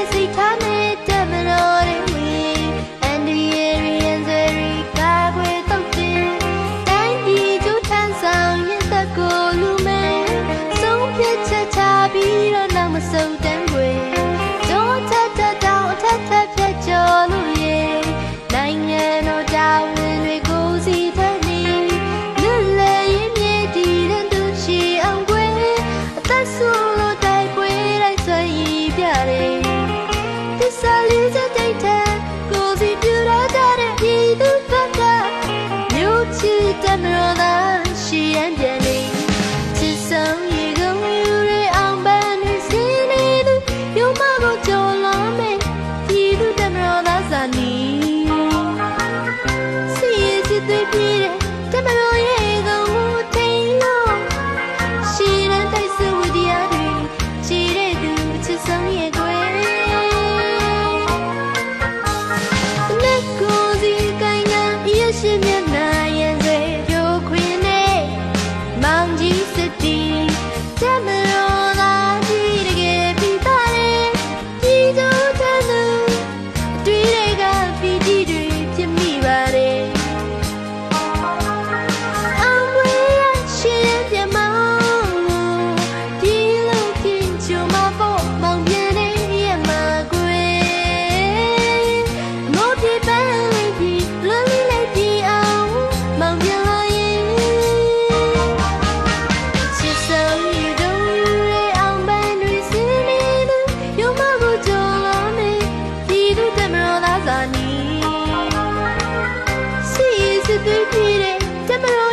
busy time. တမရောသာရှည်ရန်ပြန် သွေးပြေးတယ်တမရော